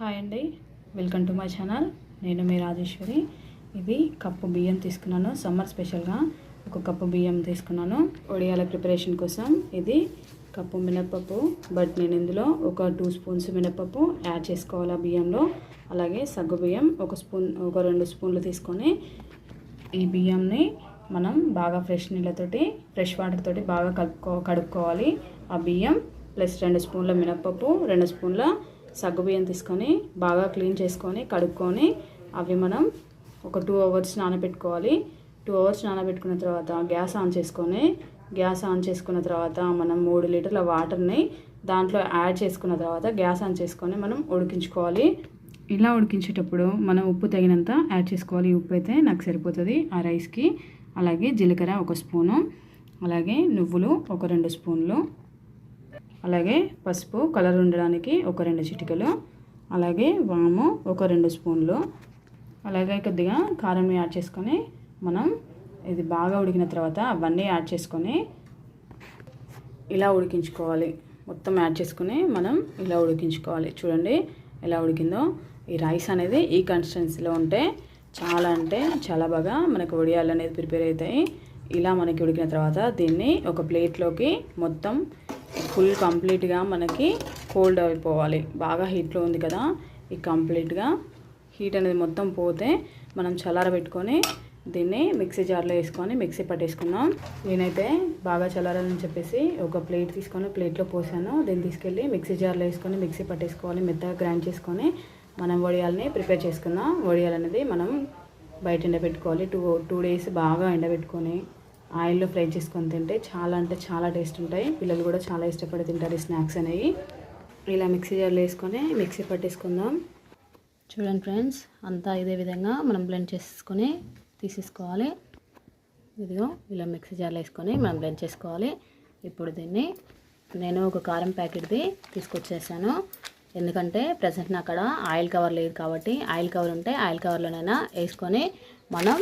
Hi అండి. Welcome to my channel. నేను మీ రాజేశ్వరి. ఇది కప్పు బియ్యం తీసుకున్నాను. సమ్మర్ స్పెషల్గా ఒక కప్పు బియ్యం తీసుకున్నాను. ఒడియాల ప్రిపరేషన్ కోసం ఇది కప్పు మినప్పప్పు బట్ నేను ఇందులో ఒక టూ స్పూన్స్ మినప్పప్పు యాడ్ చేసుకోవాలి ఆ బియ్యంలో. అలాగే సగ్గు బియ్యం ఒక స్పూన్ ఒక రెండు స్పూన్లు తీసుకొని ఈ బియ్యంని మనం బాగా ఫ్రెష్ నీళ్ళతోటి ఫ్రెష్ వాటర్ తోటి బాగా కలుపుకో కడుక్కోవాలి. ఆ బియ్యం ప్లస్ రెండు స్పూన్ల మినప్పప్పు రెండు స్పూన్ల సగ్గు బియ్యం తీసుకొని బాగా క్లీన్ చేసుకొని కడుక్కొని అవి మనం ఒక టూ అవర్స్ నానబెట్టుకోవాలి. టూ అవర్స్ నానబెట్టుకున్న తర్వాత గ్యాస్ ఆన్ చేసుకొని గ్యాస్ ఆన్ చేసుకున్న తర్వాత మనం మూడు లీటర్ల వాటర్ని దాంట్లో యాడ్ చేసుకున్న తర్వాత గ్యాస్ ఆన్ చేసుకొని మనం ఉడికించుకోవాలి. ఇలా ఉడికించేటప్పుడు మనం ఉప్పు తగినంత యాడ్ చేసుకోవాలి. ఉప్పు అయితే నాకు సరిపోతుంది ఆ రైస్కి. అలాగే జీలకర్ర ఒక స్పూను అలాగే నువ్వులు ఒక రెండు స్పూన్లు అలాగే పసుపు కలర్ ఉండడానికి ఒక రెండు చిటికలు అలాగే వాము ఒక రెండు స్పూన్లు. అలాగే కొద్దిగా కారం యాడ్ చేసుకొని మనం ఇది బాగా ఉడికిన తర్వాత అవన్నీ యాడ్ చేసుకొని ఇలా ఉడికించుకోవాలి. మొత్తం యాడ్ చేసుకుని మనం ఇలా ఉడికించుకోవాలి. చూడండి ఎలా ఉడికిందో. ఈ రైస్ అనేది ఈ కన్సిస్టెన్సీలో ఉంటే చాలా అంటే చాలా బాగా మనకు వడియాలు అనేది ప్రిపేర్ అవుతాయి. ఇలా మనకి ఉడికిన తర్వాత దీన్ని ఒక ప్లేట్లోకి మొత్తం ఫుల్ కంప్లీట్గా మనకి కోల్డ్ అయిపోవాలి. బాగా హీట్లో ఉంది కదా ఈ కంప్లీట్గా. హీట్ అనేది మొత్తం పోతే మనం చల్లారబెట్టుకొని దీన్ని మిక్సీ జార్లో వేసుకొని మిక్సీ పట్టేసుకుందాం. నేనైతే బాగా చల్లారని చెప్పేసి ఒక ప్లేట్ తీసుకొని ప్లేట్లో పోసాను. దీన్ని తీసుకెళ్ళి మిక్సీ జార్లో వేసుకొని మిక్సీ పట్టేసుకోవాలి. మెత్తగా గ్రైండ్ చేసుకొని మనం వడియాలని ప్రిపేర్ చేసుకుందాం. వడియాలు అనేది మనం బయట ఎండబెట్టుకోవాలి. టూ టూ డేస్ బాగా ఎండబెట్టుకొని ఆయిల్లో ఫ్రై చేసుకొని తింటే చాలా అంటే చాలా టేస్ట్ ఉంటాయి. పిల్లలు కూడా చాలా ఇష్టపడి తింటారు ఈ స్నాక్స్ అనేవి. ఇలా మిక్సీ జార్లో వేసుకొని మిక్సీ పట్టేసుకుందాం. చూడండి ఫ్రెండ్స్ అంతా ఇదే విధంగా మనం బ్లెండ్ చేసుకొని తీసేసుకోవాలి. ఇదిగో ఇలా మిక్సీ జార్లో వేసుకొని మనం బ్లెండ్ చేసుకోవాలి. ఇప్పుడు దీన్ని నేను ఒక కారం ప్యాకెట్ది తీసుకొచ్చేసాను. ఎందుకంటే ప్రజెంట్ నా అక్కడ ఆయిల్ కవర్ లేదు కాబట్టి ఆయిల్ కవర్ ఉంటే ఆయిల్ కవర్లోనైనా వేసుకొని మనం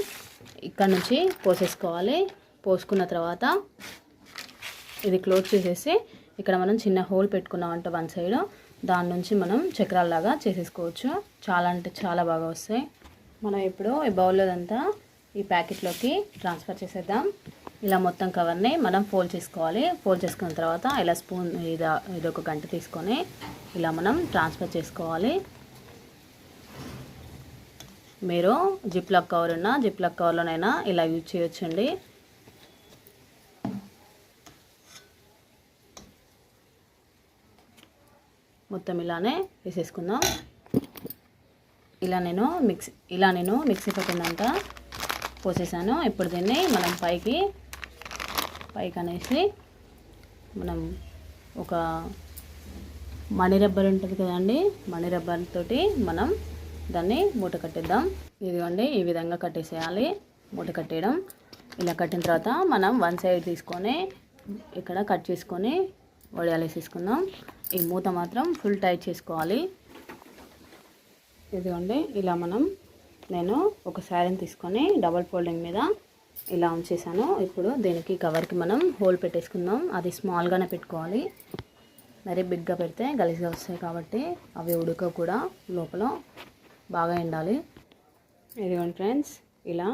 ఇక్కడ నుంచి పోసేసుకోవాలి. పోసుకున్న తర్వాత ఇది క్లోజ్ చేసేసి ఇక్కడ మనం చిన్న హోల్ పెట్టుకున్నామంటే వన్ సైడ్. దాని నుంచి మనం చక్రాలలాగా చేసేసుకోవచ్చు. చాలా అంటే చాలా బాగా వస్తాయి. మనం ఇప్పుడు ఈ బౌల్లోదంతా ఈ ప్యాకెట్లోకి ట్రాన్స్ఫర్ చేసేద్దాం. ఇలా మొత్తం కవర్ని మనం ఫోల్డ్ చేసుకోవాలి. ఫోల్డ్ చేసుకున్న తర్వాత ఇలా స్పూన్ ఇది ఇది ఒక గంట తీసుకొని ఇలా మనం ట్రాన్స్ఫర్ చేసుకోవాలి. మీరు జిప్లాక్ కవర్ ఉన్న జిప్లాక్ కవర్లోనైనా ఇలా యూజ్ చేయొచ్చండి. మొత్తం ఇలానే వేసేసుకుందాం. ఇలా నేను మిక్సీ ఇలా నేను మిక్సీ పట్టిందంట పోసేసాను. ఇప్పుడు దీన్ని మనం పైకి పైకి అనేసి మనం ఒక మణి రబ్బర్ ఉంటుంది కదండి మణి రబ్బర్ తోటి మనం దాన్ని మూట కట్టిద్దాం. ఇదిగోండి ఈ విధంగా కట్టేసేయాలి. మూట కట్టేయడం. ఇలా కట్టిన తర్వాత మనం వన్ సైడ్ తీసుకొని ఇక్కడ కట్ చేసుకొని వడియాలు వేసేసుకుందాం. ఈ మూత మాత్రం ఫుల్ టైట్ చేసుకోవాలి. ఇదిగోండి ఇలా మనం నేను ఒక శారీని తీసుకొని డబల్ ఫోల్డింగ్ మీద ఇలా ఉంచేసాను. ఇప్పుడు దీనికి కవర్కి మనం హోల్ పెట్టేసుకుందాం. అది స్మాల్గానే పెట్టుకోవాలి. మరీ బిగ్గా పెడితే గలీజ్గా వస్తాయి కాబట్టి అవి ఉడక కూడా లోపల బాగా ఎండాలి. ఇదిగోండి ఫ్రెండ్స్ ఇలా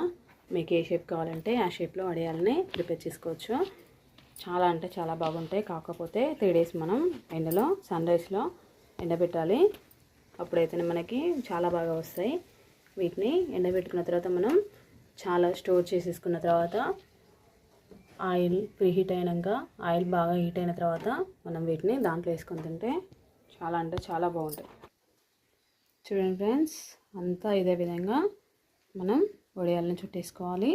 మీకు ఏ షేప్ కావాలంటే ఆ షేప్లో అడియాలని ప్రిపేర్ చేసుకోవచ్చు. చాలా అంటే చాలా బాగుంటాయి. కాకపోతే త్రీ డేస్ మనం ఎండలో సన్ రైస్లో ఎండబెట్టాలి. అప్పుడైతేనే మనకి చాలా బాగా వస్తాయి. వీటిని ఎండబెట్టుకున్న తర్వాత మనం చాలా స్టోర్ చేసేసుకున్న తర్వాత ఆయిల్ ప్రీహీట్ అయినాక ఆయిల్ బాగా హీట్ అయిన తర్వాత మనం వీటిని దాంట్లో వేసుకొని తింటే చాలా అంటే చాలా బాగుంటాయి. చూడండి ఫ్రెండ్స్ అంతా ఇదే విధంగా మనం వడియాలని చుట్టేసుకోవాలి.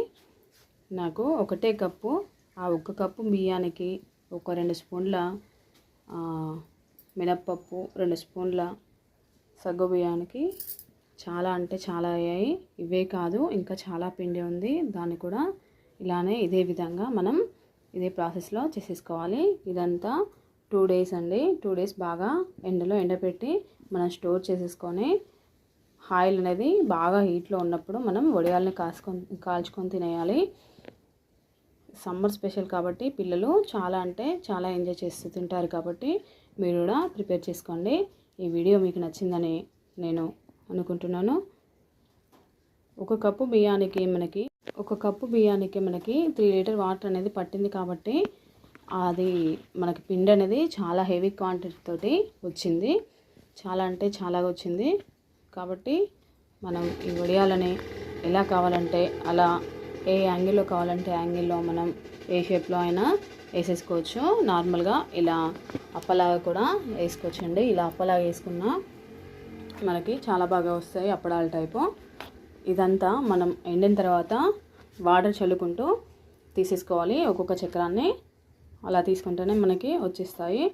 నాకు ఒకటే కప్పు ఆ ఒక్క కప్పు బియ్యానికి ఒక రెండు స్పూన్ల మినప్పప్పు రెండు స్పూన్ల సగ్గు బియ్యానికి చాలా అంటే చాలా అయ్యాయి. ఇవే కాదు ఇంకా చాలా పిండి ఉంది. దాన్ని కూడా ఇలానే ఇదే విధంగా మనం ఇదే ప్రాసెస్లో చేసేసుకోవాలి. ఇదంతా టూ డేస్ అండి. టూ డేస్ బాగా ఎండలో ఎండపెట్టి మనం స్టోర్ చేసేసుకొని ఆయిల్ అనేది బాగా హీట్లో ఉన్నప్పుడు మనం వడియాలని కాసుకొని కాల్చుకొని తినేయాలి. సమ్మర్ స్పెషల్ కాబట్టి పిల్లలు చాలా అంటే చాలా ఎంజాయ్ చేస్తూ తింటారు కాబట్టి మీరు కూడా ప్రిపేర్ చేసుకోండి. ఈ వీడియో మీకు నచ్చిందని నేను అనుకుంటున్నాను. ఒక కప్పు బియ్యానికి మనకి ఒక కప్పు బియ్యానికి మనకి త్రీ లీటర్ వాటర్ అనేది పట్టింది కాబట్టి అది మనకి పిండి అనేది చాలా హెవీ క్వాంటిటీ తోటి వచ్చింది. చాలా అంటే చాలా వచ్చింది. కాబట్టి మనం ఈ వడియాలని ఎలా కావాలంటే అలా ఏ యాంగిల్లో కావాలంటే యాంగిల్లో మనం ఏ షేప్లో అయినా వేసేసుకోవచ్చు. నార్మల్గా ఇలా అప్పలాగా కూడా వేసుకోవచ్చండి. ఇలా అప్పలాగా వేసుకున్నా మనకి చాలా బాగా వస్తాయి అప్పడాల టైపు. ఇదంతా మనం ఎండిన తర్వాత వాటర్ చల్లుకుంటూ తీసేసుకోవాలి. ఒక్కొక్క చక్రాన్ని అలా తీసుకుంటేనే మనకి వచ్చేస్తాయి.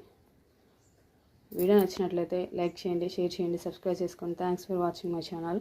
వీడియో నచ్చినట్లయితే లైక్ చేయండి షేర్ చేయండి సబ్స్క్రైబ్ చేసుకోండి. Thanks for watching my channel